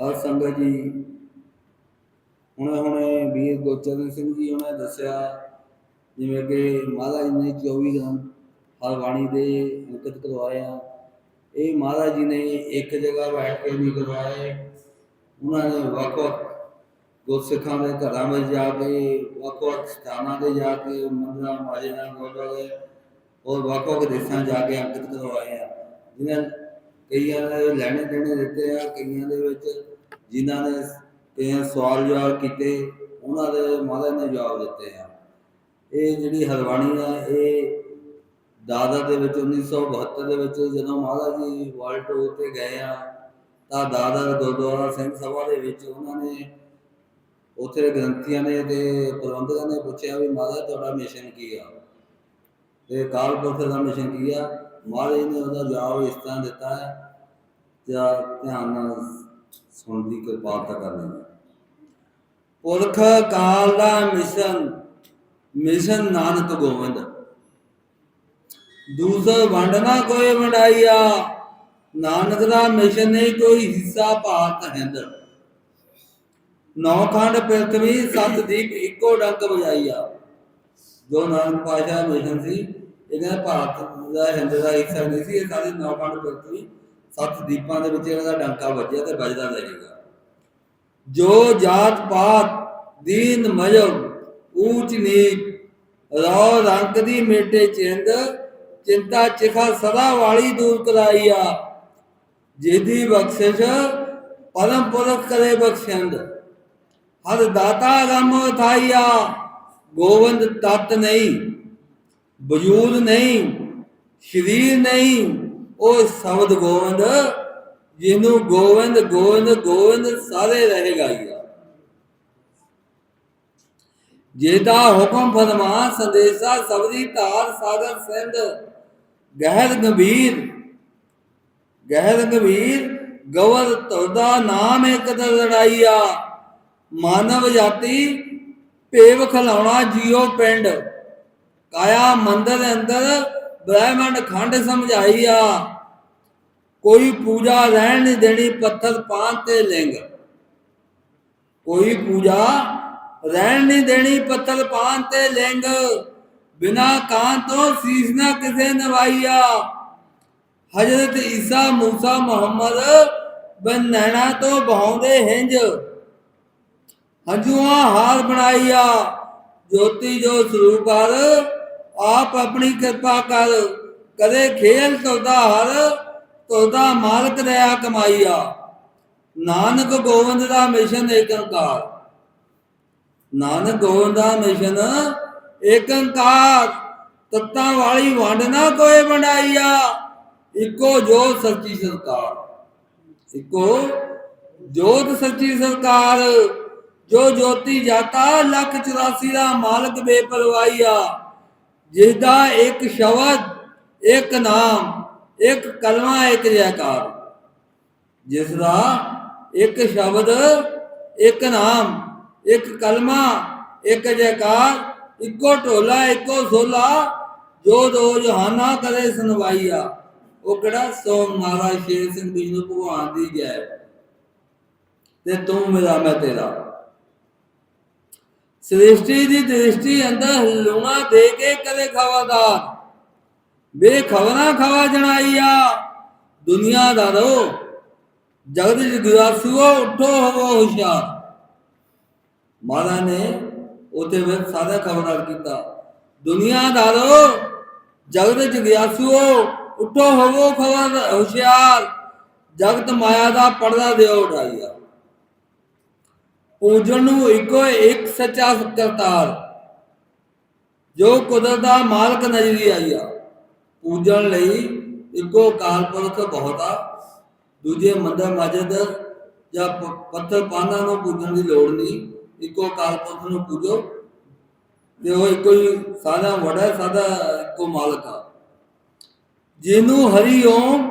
ਹਰ ਸੰਗਤ ਜੀ। ਹੁਣੇ ਹੁਣੇ ਵੀਰ ਗੁਰਚਰਨ ਸਿੰਘ ਜੀ ਉਹਨੇ ਦੱਸਿਆ, ਜਿਵੇਂ ਕਿ ਮਹਾਰਾਜ ਨੇ 24 ਗ੍ਰੰਥ ਹਰ ਬਾਣੀ ਦੇ ਅੰਕਿਤ ਕਰਵਾਏ ਆ। ਇਹ ਮਹਾਰਾਜ ਜੀ ਨੇ ਇੱਕ ਜਗ੍ਹਾ ਬੈਠ ਕੇ ਨਹੀਂ ਕਰਵਾਏ। ਉਹਨਾਂ ਨੇ ਵੱਖ ਵੱਖ ਗੁਰਸਿੱਖਾਂ ਦੇ ਘਰਾਂ ਵਿੱਚ ਜਾ ਕੇ ਵੱਖ ਵੱਖ ਸਥਾਨਾਂ ਤੇ ਜਾ ਕੇ, ਮੰਦਰਾਂ ਮਾਜਿਆਂ ਗੁਰਦੁਆਰੇ ਔਰ ਵੱਖ ਵੱਖ ਦੇਸ਼ਾਂ ਜਾ ਕੇ ਅੰਕਿਤ ਕਰਵਾਏ ਆ। ਜਿਨ੍ਹਾਂ ਕਈਆਂ ਨੇ ਲੈਣੇ ਦੇਣੇ ਦਿੱਤੇ ਆ, ਕਈਆਂ ਦੇ ਵਿੱਚ ਜਿਨ੍ਹਾਂ ਨੇ ਕਈ ਸਵਾਲ ਜਵਾਬ ਕੀਤੇ, ਉਹਨਾਂ ਦੇ ਮਹਾਰਾਜ ਨੇ ਜਵਾਬ ਦਿੱਤੇ ਆ। ਇਹ ਜਿਹੜੀ ਹਲਵਾਣੀ ਆ, ਇਹ ਦਾਦਾ ਦੇ ਵਿੱਚ 1972 ਦੇ ਵਿੱਚ ਜਦੋਂ ਮਹਾਰਾਜ ਜੀ ਵਰਲਡ ਟੂਰ ਤੇ ਗਏ ਆ, ਤਾਂ ਦਾਦਾ ਗੁਰਦੁਆਰਾ ਸਿੰਘ ਸਭਾ ਦੇ ਵਿੱਚ ਉਹਨਾਂ ਨੇ ਉੱਥੇ ਦੇ ਗ੍ਰੰਥੀਆਂ ਨੇ ਤੇ ਪ੍ਰਬੰਧਕਾਂ ਨੇ ਪੁੱਛਿਆ ਵੀ ਮਹਾਰਾਜ ਤੁਹਾਡਾ ਮਿਸ਼ਨ ਕੀ ਆ? ਤੇ ਕਾਲ ਪੁਰਖ ਦਾ ਮਿਸ਼ਨ ਕੀ ਆ? ਮਹਾਰਾਜ ਨੇ ਉਹਦਾ ਜਵਾਬ ਇਸ ਤਰ੍ਹਾਂ ਦਿੱਤਾ ਹੈ, ਜਾਂ ਧਿਆਨ ਨਾਲ ਸੁਣਨ ਦੀ ਕਿਰਪਾਲਤਾ ਕਰਨੀ ਪੁਰਖ ਕਾਲ ਦਾ ਮਿਸ਼ਨ ਮਿਸ਼ਨ ਨਾਨਕ ਗੋਬਿੰਦ ਦੂਸਰ ਵੰਡ ਨਾ ਕੋਈ ਵੰਡਾਈਆ, ਨਾਨਕ ਦਾ ਮਿਸ਼ਨ ਨਹੀਂ ਕੋਈ ਹਿੱਸਾ ਭਾਰਤ ਹਿੰਦ। ਨੌ ਖੰਡ ਪ੍ਰਿਥਵੀ ਸੱਤ ਦੀਪ ਇੱਕੋ ਡੰਕ ਵਜਾਈਆ। ਜੋ ਨਾਨਕ ਪਾਸ਼ਾ ਮਿਸ਼ਨ ਸੀ, ਇਹਨਾਂ ਭਾਰਤ ਦਾ ਹਿੰਦ ਦਾ ਹਿੱਸਾ ਨਹੀਂ ਸੀ, ਇਹ ਸਾਰੇ ਨੌ ਖੰਡ ਪ੍ਰਿਥਵੀ ਸੱਤ ਦੀਪਾਂ ਦੇ ਵਿੱਚ ਇਹਨਾਂ ਦਾ ਡੰਕਾ ਵੱਜਿਆ ਤੇ ਵੱਜਦਾ ਰਹੇਗਾ ਜੋ ਜਾਤ ਪਾਤ ਦੀਨ ਮਜਬ, ਊਚ ਨੀਚ, ਰੌ ਰੰਗ ਦੀ ਮੇਟੇ ਚਿੰਦ, ਚਿੰਤਾ ਚਿਖਾ ਸਦਾ ਵਾਲੀ ਦੂਰ ਕਰਾਈਆ। ਜਿਹਦੀ ਬਖਸ਼ਿਸ਼ ਪਰਮ ਪੁਰਖ ਕਰੇ ਬਖਸ਼ੰਦ। ਹਰ ਦਾਤਾ ਰਮ ਥਾਈਆ ਗੋਵਿੰਦ ਤਤ ਨਹੀਂ ਵਜੂਦ ਨਹੀਂ, ਸ਼ਰੀਰ ਨਹੀਂ ਉਹ ਸ਼ਬਦ ਗੋਵਿੰਦ, ਜਿਹਨੂੰ ਗੋਵਿੰਦ ਗੋਵਿੰਦ ਗੋਵਿੰਦ ਸਾਰੇ ਰਹੇਗਾ ਹੀ ਆ ਹੁਕਮ ਫਰਮਾ ਸੰਦੇਸ਼ਾ ਸਬਦੀ ਧਾਰ, ਸਾਗਰ ਸਿੰਧ, ਗਹਿਰ ਗੰਭੀਰ ਗਹਿਰ ਗੰਭੀਰ, ਗਵਰ ਤੁਰਦਾ ਨਾਮ ਇੱਕ ਲੜਾਈਆ, ਮਾਨਵ ਜਾਤੀ, ਭੇਵ ਖਲਾਉਣਾ ਜੀਓ ਪਿੰਡ, ਕਾਇਆ ਮੰਦਰ ਅੰਦਰ ਬ੍ਰਹਮੰਡ ਖੰਡ ਸਮਝਾਈਆ ਕੋਈ ਪੂਜਾ ਰਹਿਣ ਨਹੀਂ ਦੇਣੀ ਪੱਥਰ ਪਾਨ ਤੇ ਲਿੰਗ। ਕੋਈ ਪੂਜਾ ਰਹਿਣ ਨਹੀਂ ਦੇਣੀ ਪੱਥਰ ਪਾਨ ਤੇ ਲਿੰਗ। ਬਿਨਾ ਕਾਂ ਤੋਂ ਸੀਸ ਨਾ ਕਿਸੇ ਨਵਾਈਆ ਹਜ਼ਰਤ ਈਸਾ ਮੂਸਾ ਮੁਹੰਮਦ ਬਨ ਨੈਣਾ ਤੋਂ ਬਹਾਉਂਦੇ hinj ਹੰਝੂਆਂ ਹਾਰ ਬਣਾਈਆ ਜੋਤੀ ਜੋ ਸਰੂਪ ਹਰ ਆਪ ਆਪਣੀ ਕਿਰਪਾ ਕਰ, ਕਦੇ ਖੇਲ ਤੋਦਾ ਹਰ ਤੋਦਾ ਮਾਲਕ ਰਿਆ ਕਮਾਈਆ। ਨਾਨਕ ਗੋਬਿੰਦ ਦਾ ਮਿਸ਼ਨ ਏਕੰਕਾਰ। ਨਾਨਕ ਗੋਬਿੰਦ ਦਾ ਮਿਸ਼ਨ ਏਕੰਕਾਰ। ਤੱਤਾਂ ਵਾਲੀ ਵੰਡ ਨਾ ਕੋਈ ਵੰਡਾਈਆ। ਇੱਕੋ ਜੋਤ ਸੱਚੀ ਸਰਕਾਰ ਇੱਕੋ ਜੋਤ ਸੱਚੀ ਸਰਕਾਰ ਜੋ ਜੋਤੀ ਜਾਤਾ, ਲੱਖ 84 ਦਾ ਮਾਲਕ ਬੇਪਰਵਾਹੀਆ। ਜਿਸ ਦਾ ਇੱਕ ਸ਼ਬਦ, ਇੱਕ ਨਾਮ, ਇੱਕ ਕਲਮਾ, ਇੱਕ ਜੈਕਾਰ। ਜਿਸ ਦਾ ਇੱਕ ਸ਼ਬਦ, ਇੱਕ ਨਾਮ, ਇੱਕ ਕਲਮਾ, ਇੱਕ ਜੈਕਾਰ, ਇੱਕੋ ਢੋਲਾ, ਇੱਕੋ ਸੋਲਾ, ਜੋ ਦੋ ਜਹਾਨਾ ਕਰੇ ਸੁਨਵਾਈਆ ਉਹ ਕਿਹੜਾ? ਸੋਮ ਮਹਾਰਾਜ ਸ਼ੇਰ ਸਿੰਘ ਜੀ ਨੂੰ ਭਗਵਾਨ ਦੀ ਜੈ। ਤੇ ਤੂੰ ਮੇਰਾ ਮੈਂ ਤੇਰਾ। ਸ੍ਰਿਸ਼ਟੀ ਦੀ ਦ੍ਰਿਸ਼ਟੀ ਅੰਦਰ ਲੂਣਾ ਦੇ ਕੇ ਕਰੇ ਖਵਾਦਾਰ ਬੇਖਬਰਾਂ ਖਵਾ ਜਣਾਈਆ ਦੁਨੀਆ ਦਾ ਰੋ। ਜਗਤ ਜਗਾਸੂਓ ਉਠੋ ਹੋਵੋ ਹੁਸ਼ਿਆਰ। ਮਹਾਰਾਜ ਨੇ ਉਹਦੇ ਵਿੱਚ ਸਾਰਾ ਖਬਰਦਾਰ ਕੀਤਾ। ਦੁਨੀਆ ਦਾ ਰੋ। ਜਗਤ ਜਗਿਆਸੂਓ ਉਠੋ ਹੋਵੋ ਖਬਰ ਹੁਸ਼ਿਆਰ। ਜਗਤ ਮਾਇਆ ਦਾ ਪਰਦਾ ਦਿਓ ਉਠਾਈਆ ਪੂਜਣ ਨੂੰ ਇੱਕੋ ਇੱਕ ਸੱਚਾ ਕਰਤਾਰ। ਜੋ ਕੁਦਰਤ ਦਾ ਮਾਲਕ ਨਜ਼ਰੀ ਆਈਆ ਪੂਜਣ ਲਈ ਇੱਕੋ ਕਾਲ ਪੁਰਖ ਬਹੁਤ ਦੂਜੇ ਮੰਦਰ ਮਸਜਿਦ ਜਾਂ ਪੱਥਰ ਪਾਨਾਂ ਨੂੰ ਪੂਜਣ ਦੀ ਲੋੜ ਨਹੀਂ। ਇੱਕੋ ਕਾਲ ਪੁਰਖ ਨੂੰ ਪੂਜੋ। ਤੇ ਉਹ ਇੱਕੋ ਹੀ ਸਾਦਾ ਵੜਾ ਹੈ, ਸਾਦਾ ਇੱਕੋ ਮਾਲਕ ਆ। ਜਿਹਨੂੰ ਹਰੀ ਓਮ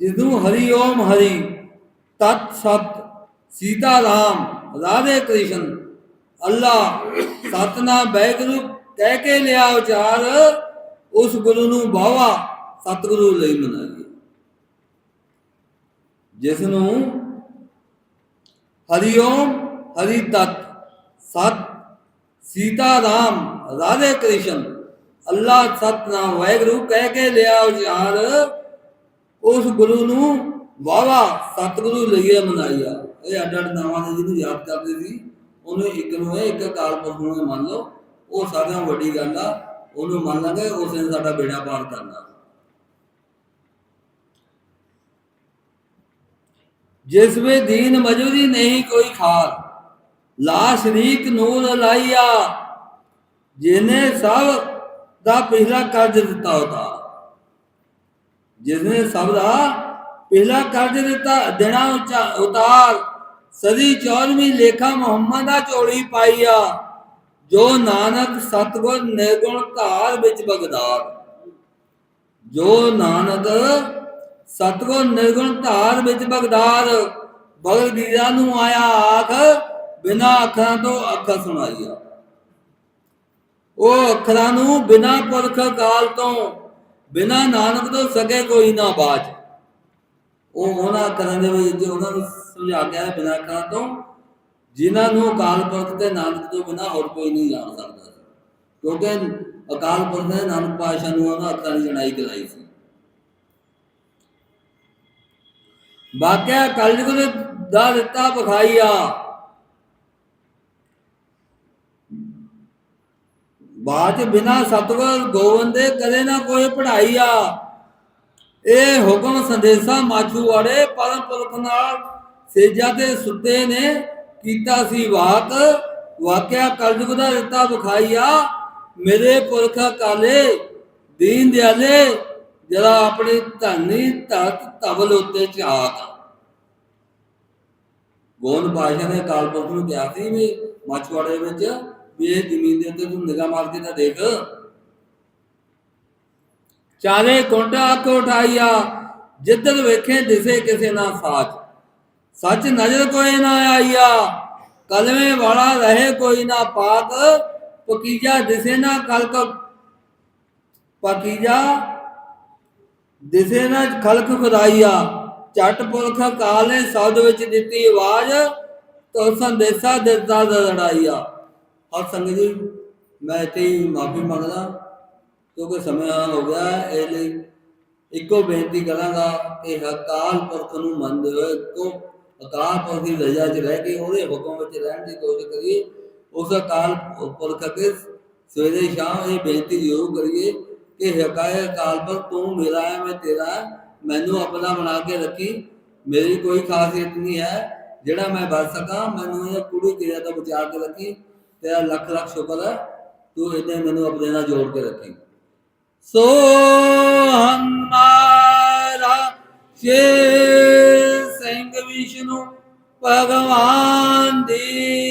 ਜਿਹਨੂੰ ਹਰੀ ਓਮ ਹਰੀ ਤਤ ਸਤ ਸੀਤਾ ਰਾਮ ਰਾਧੇ ਕ੍ਰਿਸ਼ਨ, ਅੱਲਾ, ਸਤਨਾਮ ਵੈਗੁਰੂ ਕਹਿ ਕੇ ਲਿਆ ਉਚਾਰ, ਉਸ ਗੁਰੂ ਨੂੰ ਬਾਵਾ ਸਤਿਗੁਰੂ ਲਈ ਮਨਾਈਏ ਜਿਸ ਨੂੰ ਹਰੀ ਓਮ, ਹਰੀ ਤਤ, ਸਤ ਸੀਤਾ ਰਾਮ ਰਾਧੇ ਕ੍ਰਿਸ਼ਨ, ਅੱਲਾ, ਸਤਨਾਮ, ਵਾਹਿਗੁਰੂ ਕਹਿ ਕੇ ਲਿਆ ਉਚਾਰ, ਉਸ ਗੁਰੂ ਨੂੰ ਵਾਵਾ ਸਤਿਗੁਰੂ ਲਈਏ ਮਨਾਈਆ ਇਹ ਅੱਡ ਅੱਡ ਨਾਵਾਂ ਨੇ ਜਿਹਨੂੰ ਯਾਦ ਕਰਦੇ ਸੀ। ਉਹਨੂੰ ਇੱਕ ਨੂੰ ਇਹ, ਇੱਕ ਅਕਾਲ ਪੁਰਖ ਨੂੰ ਮੰਨ ਲਓ। ਉਹ ਸਾਰਿਆਂ ਵੱਡੀ ਗੱਲ ਆ। ਉਹਨੂੰ ਮੰਨ ਲਾਂਗੇ, ਉਸ ਨੇ ਸਾਡਾ ਬੇੜਾ ਪਾਰ ਕਰਨਾ। ਜਿਸ ਵੇ ਦੀਨ ਮਜੂਦੀ ਨਹੀਂ ਕੋਈ ਖਾਰ ਲਾ ਸ਼ਰੀਕ ਨੂਰ ਲਾਈਆ। ਜਿਨੇ ਸਭ ਦਾ ਪਹਿਲਾ ਕਰਜ਼ ਦਿੱਤਾ ਹੋਤਾ ਜਿਸਨੇ ਸਭ ਦਾ ਪਹਿਲਾ ਕਰਜ਼ ਦਿੱਤਾ, ਦੇਣਾ ਉਤਾਰ। ਸਦੀ 14ਵੀਂ ਲੇਖਾ ਮੁਹੰਮਦ ਦਾ ਝੋਲੀ ਪਾਈਆ ਜੋ ਨਾਨਕ ਸਤਗੁਰ ਨਿਰਗੁਣ ਧਾਰ ਵਿੱਚ ਬਗਦਾਰ ਜੋ ਨਾਨਕ ਸਤਗੁਰ ਨਿਰਗੁਣ ਧਾਰ ਵਿੱਚ ਬਗਦਾਰ ਬਗਲ ਵੀਰਾ ਨੂੰ ਆਇਆ ਆਖ, ਬਿਨਾ ਅੱਖਰਾਂ ਤੋਂ ਅੱਖਰ ਸੁਣਾਈਆ। ਉਹ ਅੱਖਰਾਂ ਨੂੰ ਬਿਨਾ ਪੁਰਖ ਕਾਲ ਤੋਂ, ਬਿਨਾ ਨਾਨਕ ਤੋਂ ਸਕੇ ਕੋਈ ਨਾ ਬਾਜ। ਉਹ ਉਹਨਾਂ ਅੱਖਰਾਂ ਦੇ ਵਿੱਚ ਜੋ ਉਹਨਾਂ ਨੂੰ ਸਮਝਾ ਗਿਆ ਬਿਨਾ ਅੱਖਰਾਂ ਤੋਂ, ਜਿਨ੍ਹਾਂ ਨੂੰ ਅਕਾਲ ਪੁਰਖ ਤੇ ਨਾਨਕ ਤੋਂ ਬਿਨਾ ਹੋਰ ਕੋਈ ਨਹੀਂ ਜਾਣ ਸਕਦਾ ਕਿਉਂਕਿ ਅਕਾਲ ਪੁਰਖ ਨੇ ਨਾਨਕ ਪਾਤਸ਼ਾਹ ਨੂੰ ਉਹਨਾਂ ਅੱਖਰਾਂ ਦੀ ਜਣਾਈ ਕਰਾਈ ਸੀ। ਵਾਕਿਆ ਕਲਯੁਗ ਦਾ ਦਿੱਤਾ ਬਖਾਈਆ ਬਾਤ ਬਿਨਾ ਸਤਗੁਰ ਗੋਬਿੰਦ ਦੇ ਕਦੇ ਨਾ ਕੋਈ ਪੜਾਈਆ ਇਹ ਹੁਕਮ ਸੰਦੇਸ਼ਾ ਮਾਛੂ ਪਰਮ ਪੁਰਖ ਨਾਲ ਸੇਜਾ ਤੇ ਸੁੱਤੇ ਨੇ ਕੀਤਾ ਸੀ ਵਾਕ। ਵਾਕਿਆ ਕਲਯੁਗ ਦਾ ਦਿੱਤਾ ਵਿਖਾਈਆ, ਮੇਰੇ ਪੁਰਖ ਕਾਲੇ ਦੀਨ ਦਿਆਲੇ, ਜਰਾ ਆਪਣੀ ਧਨੀ ਧਤ ਤਬਲ ਉੱਤੇ ਝਾਕ। ਗੋਨ ਬਾਸ਼ਾ ਨੇ ਕਾਲ ਪੁਰਖ ਨੂੰ ਕਿਹਾ ਸੀ ਵੀ ਮਛਵਾੜੇ ਵਿੱਚ ਵੀ ਇਹ ਜ਼ਮੀਨ ਦੇ ਉੱਤੇ ਤੂੰ ਨਿਗਾਹ ਮਾਰ ਕੇ ਤਾਂ ਦੇਖ। ਚਾਰੇ ਕੋਟਾ ਅੱਖ ਉਠਾਈਆ ਜਿੱਧਰ ਵੇਖੇ ਦਿਸੇ ਕਿਸੇ ਨਾ ਸਾਚ ਸੱਚ ਨਜ਼ਰ ਕੋਈ ਨਾ ਆਈਆ ਕਲਮੇ ਵਾਲਾ ਰਹੇ ਕੋਈ ਨਾ ਪਾਕ, ਪਕੀਜਾ ਦਿਸੇ ਨਾ ਕਲਕ ਪਕੀਜਾ ਦਿਸੇ ਨਾ ਖਲਕ ਖੁਦਾਈਆ। ਝਟ ਪੁਰਖ ਕਾਲ ਨੇ ਸ਼ਬਦ ਵਿੱਚ ਦਿੱਤੀ ਆਵਾਜ਼ ਤੋ ਸੰਦੇਸ਼ਾ ਦਿੱਤਾ ਲੜਾਈਆ ਹਰ ਸੰਗਤ ਜੀ, ਮੈਂ ਇੱਥੇ ਮਾਫੀ ਮੰਗਦਾ। ਕਿਉਂਕਿ ਸਮਾਂ ਹੋ ਗਿਆ ਹੈ, ਇਹ ਲਈ ਇੱਕੋ ਬੇਨਤੀ ਕਰਾਂਗਾ ਕਿ ਅਕਾਲ ਪੁਰਖ ਨੂੰ ਮੰਨਦੇ ਹੋਏ ਇੱਕੋ ਅਕਾਲ ਪੁਰਖ ਦੀ ਰਜ਼ਾ 'ਚ ਰਹਿ ਕੇ ਉਹਦੇ ਹੁਕਮ ਵਿੱਚ ਰਹਿਣ ਦੀ ਕੋਸ਼ਿਸ਼ ਕਰੀਏ। ਉਸ ਅਕਾਲ ਪੁਰਖ ਅੱਗੇ ਸਵੇਰੇ ਸ਼ਾਮ ਇਹ ਬੇਨਤੀ ਜ਼ਰੂਰ ਕਰੀਏ ਕਿ ਹਕਾਇ ਅਕਾਲ ਪੁਰਖ ਤੂੰ ਮੇਰਾ ਹੈ ਮੈਂ ਤੇਰਾ ਹੈ, ਮੈਨੂੰ ਆਪਣਾ ਬਣਾ ਕੇ ਰੱਖੀ। ਮੇਰੀ ਕੋਈ ਖਾਸੀਅਤ ਨਹੀਂ ਹੈ ਜਿਹੜਾ ਮੈਂ ਬਚ ਸਕਾਂ ਮੈਨੂੰ ਇਹ ਪੂਰੀ ਕਿਰਿਆ ਤੋਂ ਬਚਾ ਕੇ ਰੱਖੀ। ਤੇਰਾ ਲੱਖ ਲੱਖ ਸ਼ੁਕਰ ਹੈ ਤੂੰ ਇਹਨੇ ਮੈਨੂੰ ਆਪਣੇ ਨਾਲ ਜੋੜ ਕੇ ਰੱਖੀ। ਸੋ ਹਮਾਰਾ ਸ਼ੇ ਸਿੰਘ ਵਿਸ਼ਨੂੰ ਭਗਵਾਨ ਦੀ